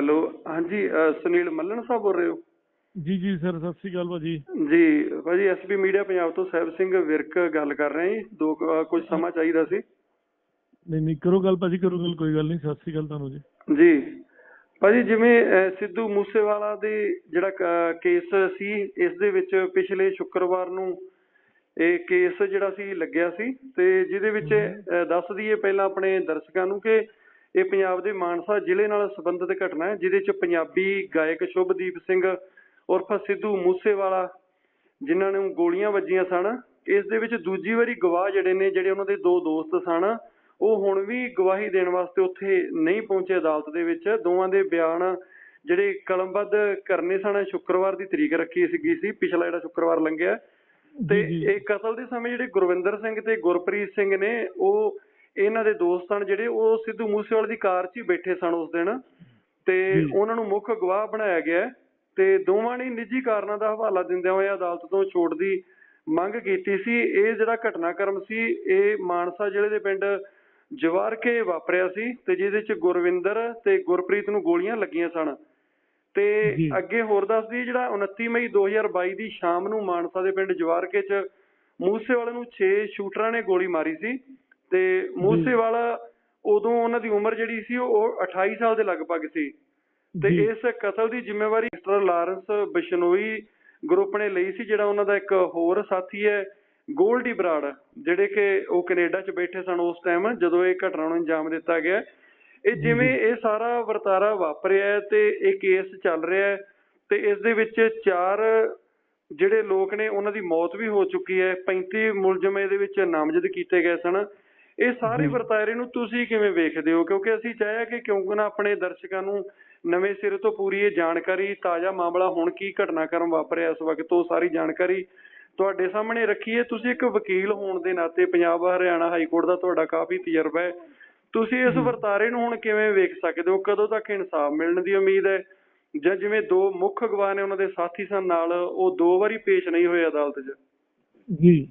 Hello ਹਾਂਜੀ ਸੁਨੀਲ ਮੱਲਣ ਸਾਹਿਬ ਬੋਲ ਰਹੇ ਹੋ? ਜੀ ਜੀ ਸਰ ਸਤਿ ਸ਼੍ਰੀ ਅਕਾਲ ਭਾਜੀ। ਜੀ ਭਾਜੀ ਐਸਪੀ ਮੀਡੀਆ ਪੰਜਾਬ ਤੋਂ ਸਾਹਿਬ ਸਿੰਘ ਵਿਰਕ ਗੱਲ ਕਰ ਰਹੇ ਹਾਂ ਜੀ। ਦੋ ਕੁਝ ਸਮਾਂ ਚਾਹੀਦਾ ਸੀ। ਨਹੀਂ ਨਹੀਂ ਕਰੋ ਗੱਲ ਭਾਜੀ ਕਰੋ ਗੱਲ ਕੋਈ ਗੱਲ ਨਹੀਂ ਸਤਿ ਸ਼੍ਰੀ ਅਕਾਲ ਤੁਹਾਨੂੰ ਜੀ। ਜੀ ਭਾਜੀ ਜਿਵੇਂ ਸਿੱਧੂ ਮੂਸੇਵਾਲਾ ਦੇ ਜਿਹੜਾ ਕੇਸ ਸੀ ਇਸ ਦੇ ਵਿੱਚ ਪਿਛਲੇ ਸ਼ੁੱਕਰਵਾਰ ਨੂੰ ਇਹ ਕੇਸ ਜਿਹੜਾ ਸੀ ਲੱਗਿਆ ਸੀ। ਤੇ ਜਿਹਦੇ ਵਿੱਚ ਦੱਸ ਦਈਏ ਪਹਿਲਾਂ ਆਪਣੇ ਦਰਸ਼ਕਾਂ ਨੂੰ ਕਿ ਇਹ ਪੰਜਾਬ ਦੇ ਮਾਨਸਾ ਜ਼ਿਲ੍ਹੇ ਨਾਲ ਸੰਬੰਧਿਤ ਘਟਨਾ ਹੈ ਜਿਹਦੇ ਚ ਪੰਜਾਬੀ ਗਾਇਕ ਸ਼ੁਭਦੀਪ ਸਿੰਘ ਉਰਫ ਸਿੱਧੂ ਮੂਸੇਵਾਲਾ ਜਿਨ੍ਹਾਂ ਨੂੰ ਗੋਲੀਆਂ ਵੱਜੀਆਂ ਸਨ। ਇਸ ਦੇ ਵਿੱਚ ਦੂਜੀ ਵਾਰੀ ਗਵਾਹ ਜਿਹੜੇ ਨੇ ਜਿਹੜੇ ਉਹਨਾਂ ਦੇ ਦੋ ਦੋਸਤ ਸਨ ਉਹ ਹੁਣ ਵੀ ਗਵਾਹੀ ਦੇਣ ਵਾਸਤੇ ਉੱਥੇ ਨਹੀਂ ਪਹੁੰਚੇ ਅਦਾਲਤ ਦੇ ਵਿੱਚ। ਦੋਵਾਂ ਦੇ ਬਿਆਨ ਜਿਹੜੇ ਕਲਮਬੱਧ ਕਰਨੇ ਸਨ ਸ਼ੁੱਕਰਵਾਰ ਦੀ ਤਰੀਕ ਰੱਖੀ ਸੀਗੀ ਸੀ ਪਿਛਲਾ ਜਿਹੜਾ ਸ਼ੁੱਕਰਵਾਰ ਲੰਘਿਆ। ਤੇ। ਇਹ ਕਤਲ ਦੇ ਸਮੇਂ ਜਿਹੜੇ ਗੁਰਵਿੰਦਰ ਸਿੰਘ ਤੇ ਗੁਰਪ੍ਰੀਤ ਸਿੰਘ ਨੇ ਉਹ ਇਹਨਾਂ ਦੇ ਦੋਸਤ ਹਨ ਜਿਹੜੇ ਉਹ ਸਿੱਧੂ ਮੂਸੇਵਾਲੇ ਦੀ ਕਾਰ 'ਚ ਹੀ ਬੈਠੇ ਸਨ ਉਸ ਦਿਨ ਤੇ। ਉਹਨਾਂ ਨੂੰ ਮੁੱਖ ਗਵਾਹ ਬਣਾਇਆ ਗਿਆ ਤੇ ਦੋਵਾਂ ਨੇ ਨਿੱਜੀ ਕਾਰਨਾਂ ਦਾ ਹਵਾਲਾ ਦਿੰਦਿਆਂ ਹੋਏ ਅਦਾਲਤ ਤੋਂ ਛੋਟ ਦੀ ਮੰਗ ਕੀਤੀ ਸੀ ਇਹ ਜਿਹੜਾ ਘਟਨਾਕ੍ਰਮ ਸੀ ਇਹ ਮਾਨਸਾ ਜ਼ਿਲ੍ਹੇ ਦੇ ਪਿੰਡ ਜਵਾਰ ਕੇ ਵਾਪਰਿਆ ਸੀ ਤੇ ਜਿਹਦੇ ਚ ਗੁਰਵਿੰਦਰ ਤੇ ਗੁਰਪ੍ਰੀਤ ਨੂੰ ਗੋਲੀਆਂ ਲੱਗੀਆਂ ਸਨ ਤੇ। ਅੱਗੇ ਹੋਰ ਦੱਸਦੀ ਜਿਹੜਾ 29 ਮਈ 2022 ਦੀ ਸ਼ਾਮ ਨੂੰ ਮਾਨਸਾ ਦੇ ਪਿੰਡ ਜਵਾਰਕੇ ਚ ਮੂਸੇਵਾਲੇ ਨੂੰ 6 ਸ਼ੂਟਰਾਂ ਨੇ ਗੋਲੀ ਮਾਰੀ ਸੀ ਤੇ ਮੂਸੇਵਾਲਾ ਉਦੋਂ ਉਹਨਾਂ ਦੀ ਉਮਰ ਜਿਹੜੀ ਸੀ ਉਹ 28 ਸਾਲ ਦੇ ਲਗਭਗ ਸੀ। ਤੇ। ਇਸ ਕਤਲ ਦੀ ਜ਼ਿੰਮੇਵਾਰੀ ਮਿਸਟਰ ਲਾਰੈਂਸ ਬਿਸ਼ਨੋਈ ਗਰੁੱਪ ਨੇ ਲਈ ਸੀ ਜਿਹੜਾ ਉਹਨਾਂ ਦਾ ਇੱਕ ਹੋਰ ਸਾਥੀ ਹੈ ਗੋਲਡੀ ਬਰਾੜ ਜਿਹੜੇ ਕਿ ਉਹ ਕੈਨੇਡਾ 'ਚ ਬੈਠੇ ਸਨ ਉਸ ਟਾਈਮ ਜਦੋਂ ਇਹ ਘਟਨਾ ਨੂੰ ਅੰਜਾਮ ਦਿੱਤਾ ਗਿਆ। ਇਹ ਜਿਵੇਂ ਇਹ ਸਾਰਾ ਵਰਤਾਰਾ ਵਾਪਰਿਆ ਤੇ ਇਹ ਕੇਸ ਚੱਲ ਰਿਹਾ ਤੇ ਇਸ ਦੇ ਵਿੱਚ ਚਾਰ ਜਿਹੜੇ ਲੋਕ ਨੇ ਉਹਨਾਂ ਦੀ ਮੌਤ ਵੀ ਹੋ ਚੁੱਕੀ ਹੈ। 35 ਮੁਲਜ਼ਮ ਇਹਦੇ ਵਿੱਚ ਨਾਮਜ਼ਦ ਕੀਤੇ ਗਏ ਸਨ। ਇਹ ਸਾਰੇ। ਵਰਤਾਰੇ ਨੂੰ ਤੁਸੀਂ ਕਿਵੇਂ ਵੇਖਦੇ ਹੋ? ਕਿਉਂਕਿ ਅਸੀਂ ਚਾਹਿਆ ਕਿ ਕਿਉਂਕਿ ਨਾ ਆਪਣੇ ਦਰਸ਼ਕਾਂ ਨੂੰ ਨਵੇਂ ਸਿਰੇ ਤੋਂ ਪੂਰੀ ਇਹ ਜਾਣਕਾਰੀ ਤਾਜ਼ਾ ਮਾਮਲਾ ਹੁਣ ਕੀ ਘਟਨਾਕ੍ਰਮ ਵਾਪਰਿਆ ਇਸ ਵਕਤ ਉਹ ਸਾਰੀ ਜਾਣਕਾਰੀ ਤੁਹਾਡੇ ਸਾਹਮਣੇ ਰੱਖੀ ਹੈ ਤੁਸੀਂ ਇੱਕ ਵਕੀਲ ਹੋਣ ਦੇ ਨਾਤੇ ਪੰਜਾਬ ਹਰਿਆਣਾ ਹਾਈ ਕੋਰਟ ਦਾ ਤੁਹਾਡਾ ਕਾਫੀ ਤਜਰਬਾ ਹੈ। ਤੁਸੀਂ ਇਸ ਵਰਤਾਰੇ ਨੂੰ ਹੁਣ ਕਿਵੇਂ ਵੇਖ ਸਕਦੇ ਹੋ? ਕਦੋਂ ਤੱਕ ਇਨਸਾਫ ਮਿਲਣ ਦੀ ਉਮੀਦ ਹੈ? ਜਾਂ ਜਿਵੇਂ ਦੋ ਮੁੱਖ ਗਵਾਹ ਨੇ ਉਹਨਾਂ ਦੇ ਸਾਥੀ ਸਨ ਨਾਲ ਉਹ ਦੋ ਵਾਰੀ ਪੇਸ਼ ਨਹੀਂ ਹੋਏ ਅਦਾਲਤ 'ਚ? ਜੀ।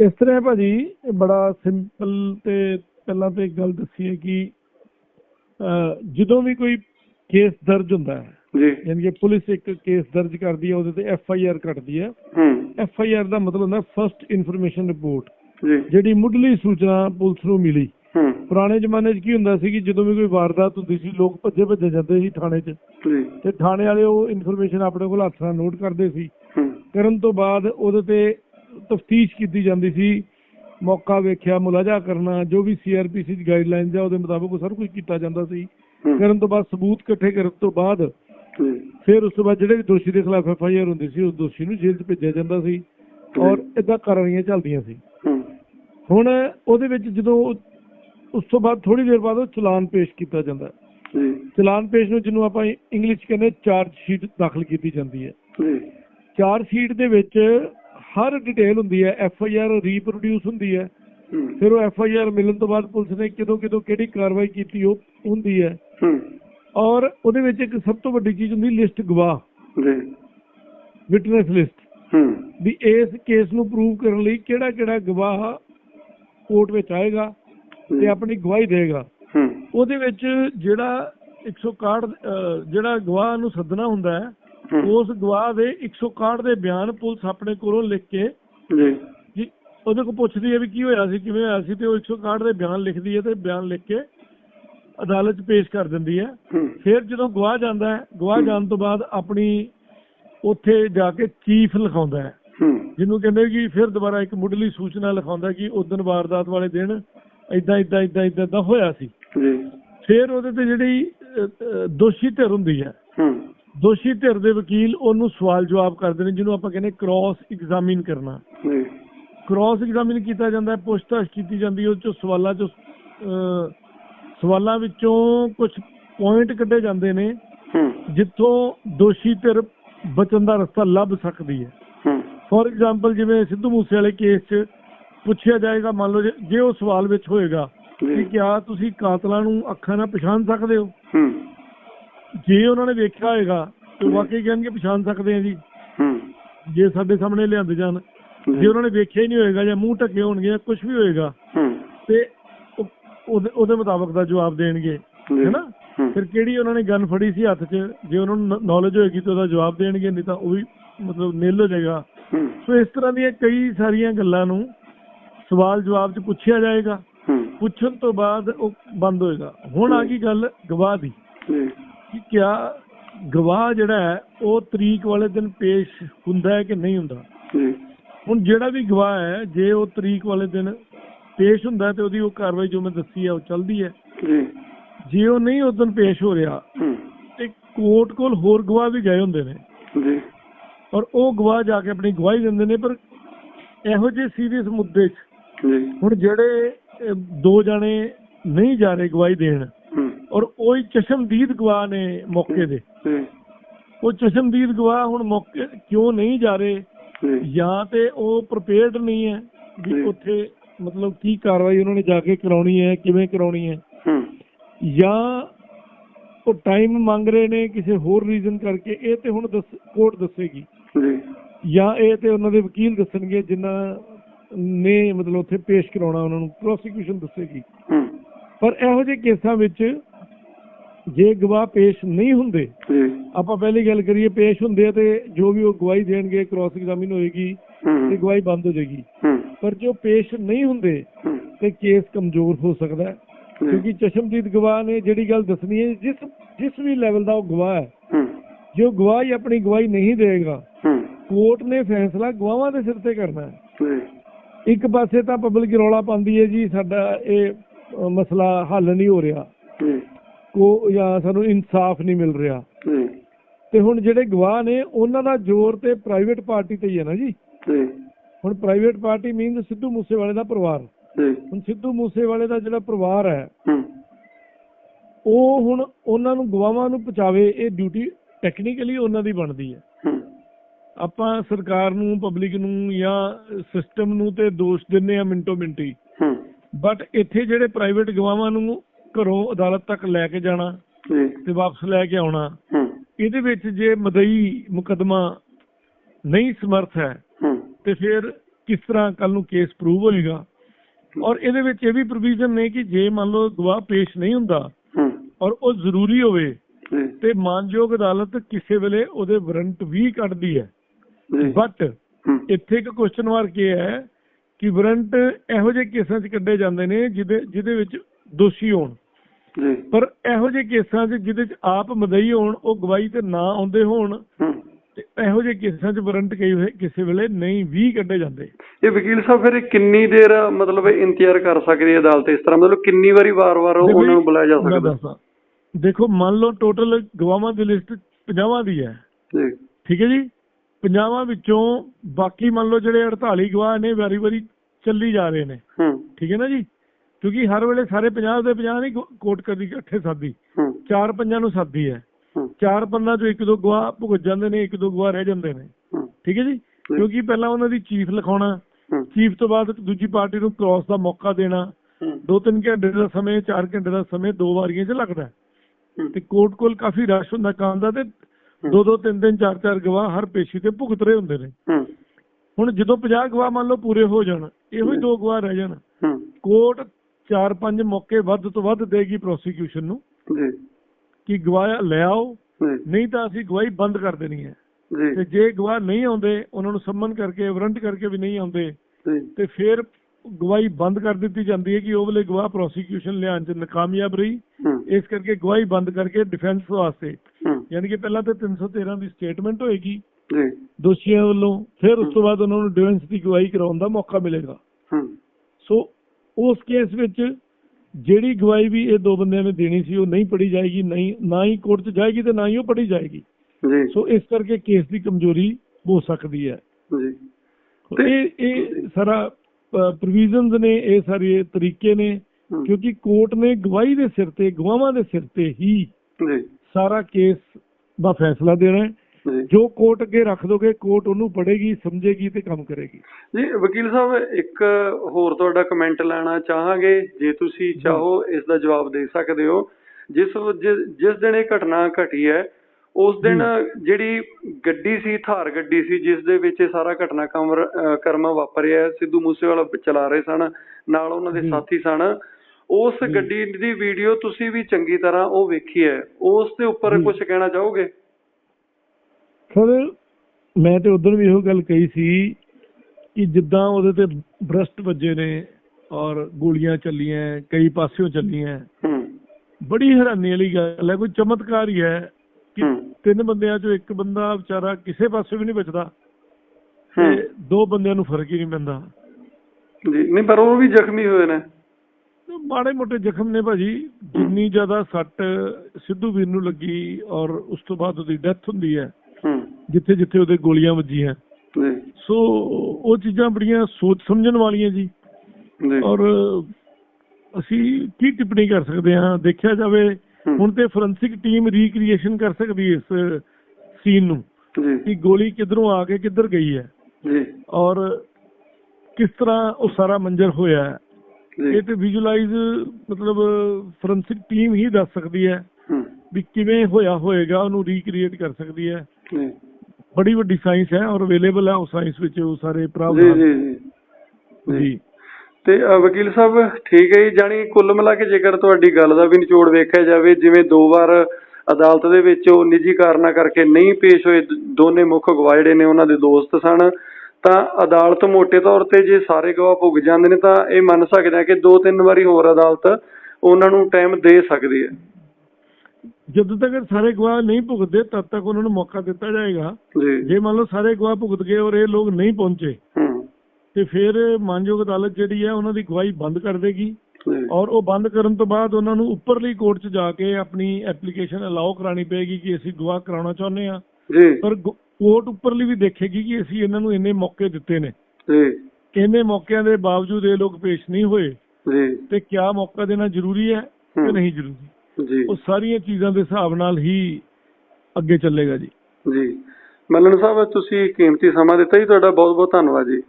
ਇਸ ਤਰ੍ਹਾਂ ਭਾਜੀ ਇਹ ਬੜਾ ਸਿੰਪਲ ਤੇ ਪਹਿਲਾਂ ਤੇ ਗੱਲ ਦੱਸੀ ਹੈ ਕਿ ਜਦੋਂ ਵੀ ਕੋਈ ਕੇਸ ਦਰਜ ਹੁੰਦਾ ਹੈ ਜੀ। ਯਾਨੀ ਕਿ ਪੁਲਿਸ ਇੱਕ ਕੇਸ ਦਰਜ ਕਰਦੀ ਹੈ ਉਹਦੇ ਤੇ ਐਫ ਆਈ ਆਰ ਕੱਟਦੀ ਹੈ। ਹੂੰ। ਐਫ ਆਈ ਆਰ ਦਾ ਮਤਲਬ ਹੁੰਦਾ ਫਰਸਟ ਇਨਫੋਰਮੇਸ਼ਨ ਰਿਪੋਰਟ ਜੀ। ਜਿਹੜੀ ਮੁੱਢਲੀ ਸੂਚਨਾ ਪੁਲਿਸ ਨੂੰ ਮਿਲੀ। ਹੂੰ। ਪੁਰਾਣੇ ਜ਼ਮਾਨੇ 'ਚ ਕੀ ਹੁੰਦਾ ਸੀ ਕਿ ਜਦੋਂ ਵੀ ਕੋਈ ਵਾਰਦਾਤ ਹੁੰਦੀ ਸੀ ਲੋਕ ਭੱਜੇ ਭੱਜੇ ਜਾਂਦੇ ਸੀ ਥਾਣੇ 'ਚ। ਜੀ। ਤੇ ਥਾਣੇ ਵਾਲੇ ਉਹ ਇਨਫੋਰਮੇਸ਼ਨ ਆਪਣੇ ਕੋਲ ਹੱਥ ਨਾਲ ਨੋਟ ਕਰਦੇ ਸੀ। ਹੂੰ। ਕਰਨ ਤੋਂ ਬਾਅਦ ਉਹਦੇ ਤੇ ਤਫਤੀਸ਼ ਕੀਤੀ ਜਾਂਦੀ ਸੀ ਮੌਕਾ ਵੇਖਿਆ ਮੁਲਾਜ਼ਾ ਕਰਨਾ ਜੋ ਵੀ ਸੀਆਰਪੀਸੀ ਦੀ ਗਾਈਡਲਾਈਨਸ ਆ ਉਹਦੇ ਮੁਤਾਬਕ ਸਾਰਾ ਕੁਝ ਕੀਤਾ ਜਾਂਦਾ ਸੀ। ਕਰਨ ਤੋਂ ਬਾਅਦ ਸਬੂਤ ਇਕੱਠੇ ਕਰਨ ਤੋਂ ਬਾਅਦ ਫਿਰ ਉਸ ਤੋਂ ਬਾਅਦ ਜਿਹੜੇ ਵੀ ਦੋਸ਼ੀ ਦੇ ਖਿਲਾਫ ਐਫ ਆਈ ਆਰ ਹੁੰਦੀ ਸੀ ਉਸ ਦੋਸ਼ੀ ਨੂੰ ਜੇਲ੍ਹ 'ਚ ਭੇਜਿਆ ਜਾਂਦਾ ਸੀ ਔਰ ਇਦਾਂ ਕਾਰਵਾਈਆਂ ਚੱਲਦੀਆਂ ਸੀ। ਹੁਣ ਉਹਦੇ ਵਿੱਚ ਜਦੋਂ ਉਸ ਤੋਂ ਬਾਅਦ ਥੋੜੀ ਦੇਰ ਬਾਅਦ ਉਹ ਚਲਾਨ ਪੇਸ਼ ਕੀਤਾ ਜਾਂਦਾ। ਚਲਾਨ ਪੇਸ਼ ਨੂੰ ਜਿਹਨੂੰ ਆਪਾਂ ਇੰਗਲਿਸ਼ ਕਹਿੰਦੇ ਚਾਰਜ ਸ਼ੀਟ ਦਾਖਲ ਕੀਤੀ ਜਾਂਦੀ ਹੈ। ਚਾਰਜ ਸ਼ੀਟ ਦੇ ਵਿੱਚ ਹਰ ਡਿਟੇਲ ਹੁੰਦੀ ਹੈ ਐਫ ਆਈ ਆਰ ਰੀਪਰੋਡਿਊਸ ਹੁੰਦੀ ਹੈ। ਫਿਰ ਉਹ ਐਫ ਆਈ ਆਰ ਮਿਲਣ ਤੋਂ ਬਾਅਦ ਪੁਲਿਸ ਨੇ ਕਿਦੋਂ ਕਿਦੋਂ ਕਿਹੜੀ ਕਾਰਵਾਈ ਕੀਤੀ ਉਹ ਹੁੰਦੀ ਹੈ। ਔਰ ਉਹਦੇ ਵਿੱਚ ਇੱਕ ਸਭ ਤੋਂ ਵੱਡੀ ਚੀਜ਼ ਹੁੰਦੀ ਲਿਸਟ ਗਵਾਹ। ਜੀ। ਵਿਟਨੈਸ ਲਿਸਟ ਹੂੰ। ਵੀ ਇਸ ਕੇਸ ਨੂੰ ਪ੍ਰੂਵ ਕਰਨ ਲਈ ਕਿਹੜਾ ਕਿਹੜਾ ਗਵਾਹ ਕੋਰਟ ਵਿੱਚ ਆਏਗਾ ਤੇ ਆਪਣੀ ਗਵਾਹੀ ਦੇਗਾ। ਹੂੰ। ਉਹਦੇ ਵਿੱਚ ਜਿਹੜਾ 161 ਅਹ, ਜਿਹੜਾ ਗਵਾਹ ਨੂੰ ਸੱਦਣਾ ਹੁੰਦਾ ਹੂੰ। ਉਸ ਗਵਾਹ ਦੇ 161 ਦੇ ਬਿਆਨ ਪੁਲਿਸ ਆਪਣੇ ਕੋਲੋਂ ਲਿਖ ਕੇ ਜੀ। ਜੀ ਉਹਦੇ ਕੋਲ ਪੁੱਛਦੀ ਹੈ ਵੀ ਕੀ ਹੋਇਆ ਸੀ ਕਿਵੇਂ ਹੋਇਆ ਸੀ ਤੇ ਉਹ 161 ਦੇ ਬਿਆਨ ਲਿਖਦੀ ਹੈ ਤੇ ਬਿਆਨ ਲਿਖ ਕੇ ਅਦਾਲਤ 'ਚ ਪੇਸ਼ ਕਰ ਦਿੰਦੀ ਹੈ। ਫਿਰ ਜਦੋਂ ਗਵਾਹ ਜਾਂਦਾ ਹੈ ਗਵਾਹ ਜਾਣ ਤੋਂ ਬਾਅਦ ਆਪਣੀ ਉੱਥੇ ਜਾ ਕੇ ਚੀਫ ਲਿਖਾਉਂਦਾ ਹੈ। ਜਿਹਨੂੰ ਕਹਿੰਦੇ ਕਿ ਫਿਰ ਦੁਬਾਰਾ ਇੱਕ ਮੁੱਢਲੀ ਸੂਚਨਾ ਲਿਖਾਉਂਦਾ ਕਿ ਉਸ ਦਿਨ ਵਾਰਦਾਤ ਵਾਲੇ ਦਿਨ ਇਦਾਂ ਇਦਾਂ ਇਦਾਂ ਇਦਾਂ ਦਾ ਹੋਇਆ ਸੀ। ਜੀ। ਫਿਰ ਉਹਦੇ ਤੇ ਜਿਹੜੀ ਦੋਸ਼ੀ ਧਿਰ ਹੁੰਦੀ ਹੂੰ। ਦੋਸ਼ੀ ਧਿਰ ਦੇ ਵਕੀਲ ਉਹਨੂੰ ਸਵਾਲ ਜਵਾਬ ਕਰਦੇ ਨੇ ਜਿਹਨੂੰ ਆਪਾਂ ਕਹਿੰਦੇ ਕ੍ਰਾਸ ਐਗਜ਼ਾਮਿਨ ਕਰਨਾ। ਜੀ। ਕ੍ਰਾਸ ਐਗਜ਼ਾਮਿਨ ਕੀਤਾ ਜਾਂਦਾ ਹੈ ਪੁੱਛਤਾਛ ਕੀਤੀ ਜਾਂਦੀ ਹੈ ਉਹ ਚੋਂ ਸਵਾਲਾਂ ਚੋਂ ਸਵਾਲਾਂ ਵਿੱਚੋਂ ਕੁਝ ਪੁਆਇੰਟ ਕੱਢੇ ਜਾਂਦੇ ਨੇ ਹੂੰ। ਜਿੱਥੋਂ ਦੋਸ਼ੀ ਧਿਰ ਬਚਣ ਦਾ ਰਸਤਾ ਲੱਭ ਸਕਦੀ ਹੈ। ਹੂੰ। ਫੋਰ ਐਗਜ਼ਾਮਪਲ ਜਿਵੇਂ ਸਿੱਧੂ ਮੂਸੇ ਵਾਲੇ ਕੇਸ 'ਚ ਪੁੱਛਿਆ ਜਾਏਗਾ ਮੰਨ ਲਓ ਜੇ- ਉਹ ਸਵਾਲ ਵਿੱਚ ਹੋਏਗਾ ਕਿ ਕਿਆ ਤੁਸੀਂ ਕਾਤਲਾਂ ਨੂੰ ਅੱਖਾਂ ਨਾਲ ਪਛਾਣ ਸਕਦੇ ਹੋ? ਹੂੰ। ਜੇ ਉਹਨਾਂ ਨੇ ਵੇਖਿਆ ਹੋਏਗਾ ਤੇ ਵਾਕਈ ਕਹਿਣਗੇ ਪਛਾਣ ਸਕਦੇ ਆ ਜੀ। ਹੂੰ। ਜੇ ਸਾਡੇ ਸਾਹਮਣੇ ਲਿਆਂਦੇ ਜਾਣ। ਜੇ ਉਹਨਾਂ ਨੇ ਵੇਖਿਆ ਹੀ ਨਹੀਂ ਹੋਏਗਾ ਜਾਂ ਮੂੰਹ ਢੱਕੇ ਹੋਣਗੇ ਜਾਂ ਕੁਝ ਵੀ ਹੋਏਗਾ ਹੂੰ। ਤੇ ਉਹ- ਉਹਦੇ ਉਹਦੇ ਮੁਤਾਬਕ ਦਾ ਜਵਾਬ ਦੇਣਗੇ ਹੈਨਾ? ਫਿਰ ਕਿਹੜੀ ਉਹਨਾਂ ਨੇ ਗਨ ਫੜੀ ਸੀ ਹੱਥ 'ਚ? ਜੇ ਉਹਨਾਂ ਨੂੰ ਨੌਲੇਜ ਹੋਏਗੀ ਤਾਂ ਉਹਦਾ ਜਵਾਬ ਦੇਣਗੇ ਨਹੀਂ ਤਾਂ ਉਹ ਵੀ ਮਤਲਬ ਨਿਲ ਹੋ ਜਾਏਗਾ। ਸੋ ਇਸ ਤਰ੍ਹਾਂ ਦੀਆਂ ਕਈ ਸਾਰੀਆਂ ਗੱਲਾਂ ਨੂੰ ਸਵਾਲ ਜਵਾਬ 'ਚ ਪੁੱਛਿਆ ਜਾਏਗਾ। ਪੁੱਛਣ ਤੋਂ ਬਾਅਦ ਉਹ ਬੰਦ ਹੋਏਗਾ। ਹੁਣ ਆ ਗਈ ਗੱਲ ਗਵਾਹ ਦੀ। ਕਿ ਕਿਆ ਗਵਾਹ ਜਿਹੜਾ ਹੈ ਉਹ ਤਰੀਕ ਵਾਲੇ ਦਿਨ ਪੇਸ਼ ਹੁੰਦਾ ਹੈ ਕਿ ਨਹੀਂ ਹੁੰਦਾ? ਹੁਣ ਜਿਹੜਾ ਵੀ ਗਵਾਹ ਹੈ ਜੇ ਉਹ ਤਰੀਕ ਵਾਲੇ ਦਿਨ ਪੇਸ਼ ਹੁੰਦਾ ਤੇ ਉਹਦੀ ਉਹ ਕਾਰਵਾਈ ਜੋ ਮੈਂ ਦੱਸੀ ਹੈ ਉਹ ਚੱਲਦੀ ਹੈ। ਜੀ ਜੇ ਉਹ ਨਹੀਂ ਉਸ ਦਿਨ ਪੇਸ਼ ਹੋ ਰਿਹਾ ਤੇ ਕੋਰਟ ਕੋਲ ਹੋਰ ਗਵਾਹ ਵੀ ਗਏ ਹੁੰਦੇ ਨੇ। ਜੀ। ਔਰ ਉਹ ਗਵਾਹ ਜਾ ਕੇ ਆਪਣੀ ਗਵਾਹੀ ਦਿੰਦੇ ਨੇ ਪਰ ਇਹੋ ਜਿਹੇ ਸੀਰੀਅਸ ਮੁੱਦੇ 'ਚ ਜੀ। ਹੁਣ ਜਿਹੜੇ ਦੋ ਜਣੇ ਨਹੀਂ ਜਾ ਰਹੇ ਗਵਾਹੀ ਦੇਣ ਔਰ ਉਹ ਹੀ ਚਸ਼ਮਦੀਦ ਗਵਾਹ ਨੇ ਮੌਕੇ ਦੇ। ਉਹ ਚਸ਼ਮਦੀਦ ਗਵਾਹ ਹੁਣ ਮੌਕੇ ਕਿਉਂ ਨਹੀਂ ਜਾ ਰਹੇ? ਜੀ ਤੇ ਉਹ ਪ੍ਰਿਪੇਅਰਡ ਨਹੀਂ ਹੈ। ਵੀ ਉੱਥੇ ਮਤਲਬ ਕੀ ਕਾਰਵਾਈ ਉਹਨਾਂ ਨੇ ਜਾ ਕੇ ਕਰਾਉਣੀ ਹੈ ਕਿਵੇਂ ਕਰਾਉਣੀ ਹੈ। ਜਾਂ ਉਹ ਟਾਈਮ ਮੰਗ ਰਹੇ ਨੇ ਕਿਸੇ ਹੋਰ ਰੀਜ਼ਨ ਕਰਕੇ ਇਹ ਤੇ ਹੁਣ ਦੱਸ ਕੋਰਟ ਦੱਸੇਗੀ। ਜੀ। ਜਾਂ ਇਹ ਤੇ ਉਹਨਾਂ ਦੇ ਵਕੀਲ ਦੱਸਣਗੇ ਜਿਨ੍ਹਾਂ ਨੇ ਮਤਲਬ ਉੱਥੇ ਪੇਸ਼ ਕਰਾਉਣਾ ਉਹਨਾਂ ਨੂੰ ਪ੍ਰੋਸੀਕਿਊਸ਼ਨ ਦੱਸੇਗੀ। ਪਰ ਇਹੋ ਜਿਹੇ ਕੇਸਾਂ ਵਿੱਚ ਜੇ ਗਵਾਹ ਪੇਸ਼ ਨਹੀਂ ਹੁੰਦੇ ਆਪਾਂ ਪਹਿਲੀ ਗੱਲ ਕਰੀਏ ਪੇਸ਼ ਹੁੰਦੇ ਆ ਤੇ ਜੋ ਵੀ ਉਹ ਗਵਾਹੀ ਦੇਣਗੇ ਕ੍ਰਾਸ ਐਗਜ਼ਾਮਿਨ ਹੋਏਗੀ ਤੇ ਗਵਾਹੀ ਬੰਦ ਹੋ ਜਾਏਗੀ। ਪਰ ਜੋ ਪੇਸ਼ ਨਹੀਂ ਹੁੰਦੇ ਤੇ ਕੇਸ ਕਮਜ਼ੋਰ ਹੋ ਸਕਦਾ ਹੈ। ਕਿਉਂਕਿ ਚਸ਼ਮਦੀਦ ਗਵਾਹ ਨੇ ਜਿਹੜੀ ਗੱਲ ਦੱਸਣੀ ਹੈ ਜਿਸ ਜਿਸ ਵੀ ਲੈਵਲ ਦਾ ਉਹ ਗਵਾਹ ਹੈ ਜੋ ਗਵਾਹ ਆਪਣੀ ਗਵਾਹੀ ਨਹੀਂ ਦੇਗਾ ਹੂੰ। ਕੋਰਟ ਨੇ ਫੈਸਲਾ ਗਵਾਹਾਂ ਦੇ ਸਿਰ ਤੇ ਕਰਨਾ ਹੈ। ਇੱਕ ਪਾਸੇ ਤਾਂ ਪਬਲਿਕ ਰੌਲਾ ਪਾਉਂਦੀ ਹੈ ਜੀ ਸਾਡਾ ਇਹ ਮਸਲਾ ਹੱਲ ਨਹੀਂ ਹੋ ਰਿਹਾ। ਕੋ ਜਾਂ ਸਾਨੂੰ ਇਨਸਾਫ ਨਹੀਂ ਮਿਲ ਰਿਹਾ। ਤੇ ਹੁਣ ਜਿਹੜੇ ਗਵਾਹ ਨੇ ਉਹਨਾਂ ਦਾ ਜ਼ੋਰ ਤੇ ਪ੍ਰਾਈਵੇਟ ਪਾਰਟੀ ਤੇ ਹੀ ਹੈ ਨਾ ਜੀ। ਹੁਣ ਪ੍ਰਾਈਵੇਟ ਪਾਰਟੀ ਮੀਨਸ ਸਿੱਧੂ ਮੂਸੇਵਾਲੇ ਦਾ ਪਰਿਵਾਰ। ਹੁਣ ਸਿੱਧੂ ਮੂਸੇਵਾਲੇ ਦਾ ਜਿਹੜਾ ਪਰਿਵਾਰ ਹੈ ਉਹ ਹੁਣ ਉਹਨਾਂ ਨੂੰ ਗਵਾਹਾਂ ਨੂੰ ਪਹੁੰਚਾਵੇ ਇਹ ਡਿਊਟੀ ਟੈਕਨੀਕਲੀ ਉਹਨਾਂ ਦੀ ਬਣਦੀ ਹੈ। ਆਪਾਂ ਸਰਕਾਰ ਨੂੰ ਪਬਲਿਕ ਨੂੰ ਜਾਂ ਸਿਸਟਮ ਨੂੰ ਤੇ ਦੋਸ਼ ਦਿੰਨੇ ਆ ਮਿੰਟੋ ਮਿੰਟੀ ਬਟ ਇੱਥੇ ਜਿਹੜੇ ਪ੍ਰਾਈਵੇਟ ਗਵਾਹਾਂ ਨੂੰ ਘਰੋਂ ਅਦਾਲਤ ਤੱਕ ਲੈ ਕੇ ਜਾਣਾ ਤੇ ਵਾਪਸ ਲੈ ਕੇ ਆਉਣਾ ਇਹਦੇ ਵਿੱਚ ਜੇ ਮਦਈ ਮੁਕਦਮਾ ਨਹੀਂ ਸਮਰਥ ਹੈ ਤੇ ਫਿਰ ਕਿਸ ਤਰ੍ਹਾਂ ਕੱਲ ਨੂੰ ਕੇਸ ਪ੍ਰੂਵ ਹੋਏਗਾ? ਔਰ ਇਹਦੇ ਵਿੱਚ ਇਹ ਵੀ ਪ੍ਰੋਵੀਜ਼ਨ ਨੇ ਕਿ ਜੇ ਮੰਨ ਲਓ ਗਵਾਹ ਪੇਸ਼ ਨਹੀਂ ਹੁੰਦਾ ਔਰ ਉਹ ਜ਼ਰੂਰੀ ਹੋਵੇ ਤੇ ਮਾਨਯੋਗ ਅਦਾਲਤ ਕਿਸੇ ਵੇਲੇ ਉਹਦੇ ਵਾਰੰਟ ਵੀ ਕੱਢਦੀ ਹੈ। ਬਟ ਇੱਥੇ ਇੱਕ ਕੁਐਸਚਨ ਮਾਰਕ ਇਹ ਹੈ ਕਿ ਵਾਰੰਟ ਇਹੋ ਜਿਹੇ ਕੇਸਾਂ 'ਚ ਕੱਢੇ ਜਾਂਦੇ ਨੇ ਜਿਹਦੇ ਜਿਹਦੇ ਵਿੱਚ ਦੋਸ਼ੀ ਹੋਣ। ਪਰ ਇਹੋ ਜਿਹੇ ਕੇਸਾਂ 'ਚ ਜਿਹਦੇ 'ਚ ਆਪ ਮਦਈ ਹੋਣ ਉਹ ਗਵਾਹੀ ਤੇ ਨਾ ਆਉਂਦੇ ਹੋਣ ਤੇ ਇਹੋ ਜਿਹੇ ਕੇਸਾਂ 'ਚ ਵਾਰੰਟ ਕਈ ਹੋਏ ਕਿਸੇ ਵੇਲੇ ਨਹੀਂ ਵੀ ਕੱਢੇ ਜਾਂਦੇ। ਇਹ ਵਕੀਲ ਸਾਹਿਬ ਫਿਰ ਕਿੰਨੀ ਦੇਰ ਮਤਲਬ ਇੰਤਜ਼ਾਰ ਕਰ ਸਕਦੀ ਹੈ ਅਦਾਲਤ ਇਸ ਤਰ੍ਹਾਂ? ਮਤਲਬ ਕਿੰਨੀ ਵਾਰੀ ਵਾਰ-ਵਾਰ ਉਹ- ਉਹਨਾਂ ਨੂੰ ਬੁਲਾਇਆ ਜਾ ਸਕਦਾ? ਦੇਖੋ ਮੰਨ ਲਓ ਟੋਟਲ ਗਵਾਹਾਂ ਦੀ ਲਿਸਟ 50 ਦੀ ਹੈ। ਠੀਕ ਹੈ ਜੀ? 50 ਵਿੱਚੋਂ ਬਾਕੀ ਮੰਨ ਲਓ ਜਿਹੜੇ 48 ਗਵਾਹ ਨੇ ਵਾਰੀ-ਵਾਰੀ ਚੱਲੀ ਜਾ ਰਹੇ ਨੇ। ਠੀਕ ਹੈ ਨਾ ਜੀ? ਕਿਉਂਕਿ ਹਰ ਵੇਲੇ ਸਾਰੇ 50 ਦੇ 50 ਨਹੀਂ ਕੋਰਟ ਕਰਦੀ ਇਕੱਠੇ ਸਾਦੀ। ਚਾਰ ਪੰਜਾਂ ਨੂੰ ਸਾਦੀ ਹੈ। ਚਾਰ ਪੰਨਾਂ ਚੋਂ ਇੱਕ ਦੋ ਗਵਾਹ ਭੁਗਤ ਜਾਂਦੇ ਨੇ ਇੱਕ ਦੋ ਗਵਾਹ ਰਹਿ ਜਾਂਦੇ ਨੇ। ਠੀਕ ਹੈ ਜੀ? ਕਿਉਂਕਿ ਪਹਿਲਾਂ ਉਹਨਾਂ ਦੀ ਚੀਫ ਲਿਖਾਉਣਾ ਚੀਫ ਤੋਂ ਬਾਅਦ ਦੂਜੀ ਪਾਰਟੀ ਨੂੰ ਕ੍ਰਾਸ ਦਾ ਮੌਕਾ ਦੇਣਾ। ਦੋ ਤਿੰਨ ਘੰਟੇ ਦਾ ਸਮੇਂ ਚਾਰ ਘੰਟੇ ਦਾ ਸਮੇਂ ਦੋ ਵਾਰੀਆਂ 'ਚ ਲੱਗਦਾ। ਤੇ ਕੋਰਟ ਕੋਲ ਕਾਫੀ ਰਸ਼ ਹੁੰਦਾ ਕੰਮ ਦਾ ਤੇ ਦੋ ਦੋ ਤਿੰਨ ਤਿੰਨ ਚਾਰ ਚਾਰ ਗਵਾਹ ਹਰ ਪੇਸ਼ੀ ਤੇ ਭੁਗਤ ਰਹੇ ਹੁੰਦੇ ਨੇ। ਹੁਣ ਜਦੋਂ 50 ਗਵਾਹ ਮੰਨ ਲਓ ਪੂਰੇ ਹੋ ਜਾਣ ਇਹੋ ਹੀ ਦੋ ਗਵਾਹ ਰਹਿ ਜਾਣ। ਕੋਰਟ ਚਾਰ ਪੰਜ ਮੌਕੇ ਵੱਧ ਤੋਂ ਵੱਧ ਦੇਗੀ ਪ੍ਰੋਸੀਕਿਊਸ਼ਨ ਨੂੰ। ਜੀ। ਕਿ ਗਵਾਹ ਲੈ ਆਓ ਜੀ। ਨਹੀਂ ਤਾਂ ਅਸੀਂ ਗਵਾਹੀ ਬੰਦ ਕਰ ਦੇਣੀ ਹੈ। ਜੀ। ਤੇ ਜੇ ਗਵਾਹ ਨਹੀਂ ਆਉਂਦੇ ਉਹਨਾਂ ਨੂੰ ਸੰਮਨ ਕਰਕੇ ਵਾਰੰਟ ਕਰਕੇ ਵੀ ਨਹੀਂ ਆਉਂਦੇ ਤੇ ਫਿਰ ਗਵਾਹੀ ਬੰਦ ਕਰ ਦਿੱਤੀ ਜਾਂਦੀ ਹੈ ਕਿ ਉਹ ਵੇਲੇ ਗਵਾਹ ਪ੍ਰੋਸੀਕਿਊਸ਼ਨ ਲਿਆਉਣ 'ਚ ਨਾਕਾਮਯਾਬ ਰਹੀ। ਇਸ ਕਰਕੇ ਗਵਾਹੀ ਬੰਦ ਕਰਕੇ ਡਿਫੈਂਸ ਵਾਸਤੇ। ਯਾਨੀ ਕਿ ਪਹਿਲਾਂ ਤਾਂ 313 ਦੀ ਸਟੇਟਮੈਂਟ ਹੋਏਗੀ। ਜੀ। ਦੋਸ਼ੀਆਂ ਵੱਲੋਂ ਫਿਰ ਉਸ ਤੋਂ ਬਾਅਦ ਉਹਨਾਂ ਨੂੰ ਡਿਫੈਂਸ ਦੀ ਗਵਾਹੀ ਕਰਾਉਣ ਦਾ ਮੌਕਾ ਮਿਲੇਗਾ। ਹੂੰ। ਸੋ ਉਸ ਕੇਸ ਵਿੱਚ ਜਿਹੜੀ ਗਵਾਹੀ ਵੀ ਇਹ ਦੋ ਬੰਦਿਆਂ ਨੇ ਦੇਣੀ ਸੀ ਉਹ ਨਹੀਂ ਪੜੀ ਜਾਏਗੀ ਨਹੀਂ ਨਾ ਹੀ ਕੋਰਟ 'ਚ ਜਾਏਗੀ ਤੇ ਨਾ ਹੀ ਉਹ ਪੜੀ ਜਾਏਗੀ। ਜੀ। ਸੋ ਇਸ ਕਰਕੇ ਕੇਸ ਦੀ ਕਮਜ਼ੋਰੀ ਹੋ ਸਕਦੀ ਹੈ। ਜੀ। ਇਹ ਇਹ ਸਾਰਾ ਪ੍ਰੋਵੀਜ਼ਨਸ ਨੇ ਇਹ ਸਾਰੇ ਤਰੀਕੇ ਨੇ ਕਿਉਂਕਿ ਕੋਰਟ ਨੇ ਗਵਾਹੀ ਦੇ ਸਿਰ ਤੇ ਗਵਾਹਾਂ ਦੇ ਸਿਰ ਤੇ ਹੀ ਜੀ। ਸਾਰਾ ਕੇਸ ਦਾ ਫੈਸਲਾ ਦੇਣਾ ਹੈ। ਜੀ ਕੋਰਟ ਅੱਗੇ ਰੱਖ ਦੋਗੇ ਕੋਰਟ ਉਹਨੂੰ ਪੜ੍ਹੇਗੀ ਸਮਝੇਗੀ ਤੇ ਕੰਮ ਕਰੇਗੀ। ਜੀ ਵਕੀਲ ਸਾਹਿਬ ਇੱਕ ਹੋਰ ਤੁਹਾਡਾ ਕਮੈਂਟ ਲੈਣਾ ਚਾਹਾਂਗੇ। ਜੇ ਤੁਸੀਂ ਚਾਹੋ ਇਸ ਦਾ ਜਵਾਬ ਦੇ ਸਕਦੇ ਹੋ। ਜਿਸ ਜਿਸ ਦਿਨ ਇਹ ਘਟਨਾ ਘਟੀ ਹੈ ਉਸ ਦਿਨ ਜਿਹੜੀ ਗੱਡੀ ਸੀ ਥਾਰ ਗੱਡੀ ਸੀ ਜਿਸ ਦੇ ਵਿੱਚ ਇਹ ਸਾਰਾ ਘਟਨਾ ਕਰਮ ਵਾਪਰਿਆ ਸਿੱਧੂ ਮੂਸੇਵਾਲਾ ਚਲਾ ਰਹੇ ਸਨ ਨਾਲ ਉਹਨਾਂ ਦੇ। ਸਾਥੀ ਸਨ। ਉਸ। ਗੱਡੀ ਦੀ ਵੀਡੀਓ ਤੁਸੀਂ ਵੀ ਚੰਗੀ ਤਰ੍ਹਾਂ ਉਹ ਵੇਖੀ ਹੈ। ਉਸ ਦੇ ਉੱਪਰ। ਕੁਝ ਕਹਿਣਾ ਚਾਹੋਗੇ? ਸਰ ਮੈਂ ਤੇ ਉਦੋਂ ਵੀ ਇਹੋ ਗੱਲ ਕਹੀ ਸੀ ਕਿ ਜਿੱਦਾਂ ਉਹਦੇ ਤੇ ਬ੍ਰਸਟ ਵੱਜੇ ਨੇ ਔਰ ਗੋਲੀਆਂ ਚੱਲੀਆਂ ਕਈ ਪਾਸਿਓਂ ਚੱਲੀਆਂ। ਹੂੰ। ਬੜੀ ਹੈਰਾਨੀ ਵਾਲੀ ਗੱਲ ਹੈ ਕੋਈ ਚਮਤਕਾਰ ਹੀ ਹੈ ਕਿ ਤਿੰਨ ਬੰਦਿਆਂ ਚੋਂ ਇੱਕ ਬੰਦਾ ਵਿਚਾਰਾ ਕਿਸੇ ਪਾਸੇ ਵੀ ਨਹੀਂ ਬਚਦਾ ਤੇ ਦੋ ਬੰਦਿਆਂ ਨੂੰ ਫ਼ਰਕ ਹੀ ਨਹੀਂ ਪੈਂਦਾ। ਜੀ ਨਹੀਂ ਪਰ ਉਹ ਵੀ ਜ਼ਖਮੀ ਹੋਏ ਨੇ। ਮਾੜੇ ਮੋਟੇ ਜ਼ਖਮ ਨੇ ਭਾਜੀ ਜਿੰਨੀ ਜ਼ਿਆਦਾ ਸੱਟ ਸਿੱਧੂ ਵੀਰ ਨੂੰ ਲੱਗੀ ਔਰ ਉਸ ਤੋਂ ਬਾਅਦ ਉਹਦੀ ਡੈਥ ਹੁੰਦੀ ਹੂੰ। ਜਿੱਥੇ ਜਿੱਥੇ ਉਹਦੇ ਗੋਲੀਆਂ ਵੱਜੀਆਂ। ਸੋ ਉਹ ਚੀਜ਼ਾਂ ਬੜੀਆਂ ਸੋਚ ਸਮਝਣ ਵਾਲੀਆਂ ਜੀ। ਜੀ। ਔਰ ਅਸੀਂ ਕੀ ਟਿੱਪਣੀ ਕਰ ਸਕਦੇ ਹਾਂ? ਦੇਖਿਆ ਜਾਵੇ। ਹੁਣ ਤੇ ਫੋਰੈਂਸਿਕ ਟੀਮ ਰੀਕ੍ਰੀਏਸ਼ਨ ਕਰ ਸਕਦੀ ਹੈ ਇਸ ਸੀਨ ਨੂੰ। ਜੀ। ਕਿ ਗੋਲੀ ਕਿੱਧਰੋਂ ਆ ਕੇ ਕਿੱਧਰ ਗਈ ਹੈ? ਜੀ। ਔਰ ਕਿਸ ਤਰ੍ਹਾਂ ਉਹ ਸਾਰਾ ਮੰਜ਼ਰ ਹੋਇਆ ਇਹ ਤੇ ਵਿਜ਼ੂਅਲਾਈਜ਼ ਮਤਲਬ ਫੋਰੈਂਸਿਕ ਟੀਮ ਹੀ ਦੱਸ ਸਕਦੀ ਹੈ ਵੀ ਕਿਵੇਂ ਹੋਇਆ ਹੋਏਗਾ ਉਹਨੂੰ ਰੀਕ੍ਰੀਏਟ ਕਰ ਸਕਦੀ ਹੈ। ਬੜੀ ਵੱਡੀ ਸਾਇੰਸ ਹੈ ਔਰ ਅਵੇਲੇਬਲ ਹੈ ਉਹ ਸਾਇੰਸ ਵਿੱਚ ਉਹ ਸਾਰੇ ਪ੍ਰਾਵਧਾਨ ਜੀ ਜੀ ਜੀ। ਤੇ ਵਕੀਲ ਸਾਹਿਬ ਠੀਕ ਹੈ ਜੀ ਜਾਣੀ ਕੁੱਲ ਮਿਲਾ ਕੇ ਜੇਕਰ ਤੁਹਾਡੀ ਗੱਲ ਦਾ ਵੀ ਨਿਚੋੜ ਵੇਖਿਆ ਜਾਵੇ ਜਿਵੇਂ ਦੋ ਵਾਰ ਅਦਾਲਤ ਦੇ ਵਿੱਚ ਉਹ ਨਿੱਜੀ ਕਾਰਨਾਂ ਕਰਕੇ ਨਹੀਂ ਪੇਸ਼ ਹੋਏ ਦੋਨੇ ਮੁੱਖ ਗਵਾਹ ਜਿਹੜੇ ਨੇ ਉਹਨਾਂ ਦੇ ਦੋਸਤ ਸਨ ਤਾਂ ਅਦਾਲਤ ਮੋٹے ਤੌਰ ਤੇ ਜੇ ਸਾਰੇ ਗਵਾਹ ਭੁੱਗ ਜਾਂਦੇ ਨੇ ਤਾਂ ਇਹ ਮੰਨ ਸਕਦੇ ਆ ਕਿ ਦੋ ਤਿੰਨ ਵਾਰੀ ਹੋਰ ਅਦਾਲਤ ਉਹਨਾਂ ਨੂੰ ਟਾਈਮ ਦੇ ਸਕਦੀ ਹੈ। ਜਦੋਂ ਤੱਕ ਸਾਰੇ ਗਵਾਹ ਨਹੀਂ ਭੁਗਤਦੇ ਤਦ ਤੱਕ ਉਹਨਾਂ ਨੂੰ ਮੌਕਾ ਦਿੱਤਾ ਜਾਏਗਾ। ਜੀ। ਮੰਨ ਲਓ ਸਾਰੇ ਗਵਾਹ ਭੁਗਤ ਗਏ ਔਰ ਇਹ ਲੋਕ ਨਹੀਂ ਪਹੁੰਚੇ ਤੇ ਫਿਰ ਮਾਨਯੋਗ ਅਦਾਲਤ ਜਿਹੜੀ ਹੈ ਉਹਨਾਂ ਦੀ ਗਵਾਹੀ ਬੰਦ ਕਰ ਦੇਗੀ। ਔਰ ਉਹ ਬੰਦ ਕਰਨ ਤੋਂ ਬਾਅਦ ਉਹਨਾਂ ਨੂੰ ਉੱਪਰਲੀ ਕੋਰਟ 'ਚ ਜਾ ਕੇ ਆਪਣੀ ਐਪਲੀਕੇਸ਼ਨ ਅਲਾਉ ਕਰਾਣੀ ਪਏਗੀ ਕਿ ਅਸੀਂ ਗਵਾਹ ਕਰਾਉਣਾ ਚਾਹੁੰਦੇ ਹਾਂ। ਜੀ। ਪਰ ਕੋਰਟ ਉੱਪਰਲੀ ਵੀ ਦੇਖੇਗੀ ਕਿ ਅਸੀਂ ਇਹਨਾਂ ਨੂੰ ਇੰਨੇ ਮੌਕੇ ਦਿੱਤੇ ਨੇ। ਜੀ। ਇੰਨੇ ਮੌਕਿਆਂ ਦੇ ਬਾਵਜੂਦ ਇਹ ਲੋਕ ਪੇਸ਼ ਨਹੀਂ ਹੋਏ। ਜੀ। ਤੇ ਕਿਆ ਮੌਕਾ ਦੇਣਾ ਜ਼ਰੂਰੀ ਹੈ ਕਿ। ਨਹੀਂ ਜ਼ਰੂਰੀ? ਜੀ। ਉਹ ਸਾਰੀਆਂ ਚੀਜ਼ਾਂ ਦੇ ਹਿਸਾਬ ਨਾਲ ਹੀ ਅੱਗੇ ਚੱਲੇਗਾ ਜੀ। ਜੀ। ਮੱਲਣ ਸਾਹਿਬ ਤੁਸੀਂ ਕੀਮਤੀ ਸਮਾਂ ਦਿੱਤਾ ਜੀ ਤੁਹਾਡਾ ਬਹੁਤ ਬਹੁਤ ਧੰਨਵਾਦ ਜੀ।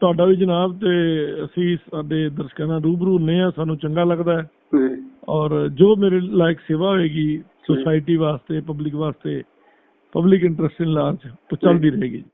ਤੁਹਾਡਾ ਵੀ ਜਨਾਬ ਤੇ ਅਸੀਂ ਸਾਡੇ ਦਰਸ਼ਕਾਂ ਨਾਲ ਰੂਬਰੂ ਹੁੰਨੇ ਆ ਸਾਨੂੰ ਚੰਗਾ ਲੱਗਦਾ ਹੈ। ਜੀ। ਔਰ ਜੋ ਮੇਰੇ ਲਾਇਕ ਸੇਵਾ ਹੋਏਗੀ ਸੋਸਾਇਟੀ ਵਾਸਤੇ ਪਬਲਿਕ ਵਾਸਤੇ ਪਬਲਿਕ ਇੰਟਰਸਟ ਇਨ ਲਾਰਜ ਚੱਲਦੀ ਰਹੇਗੀ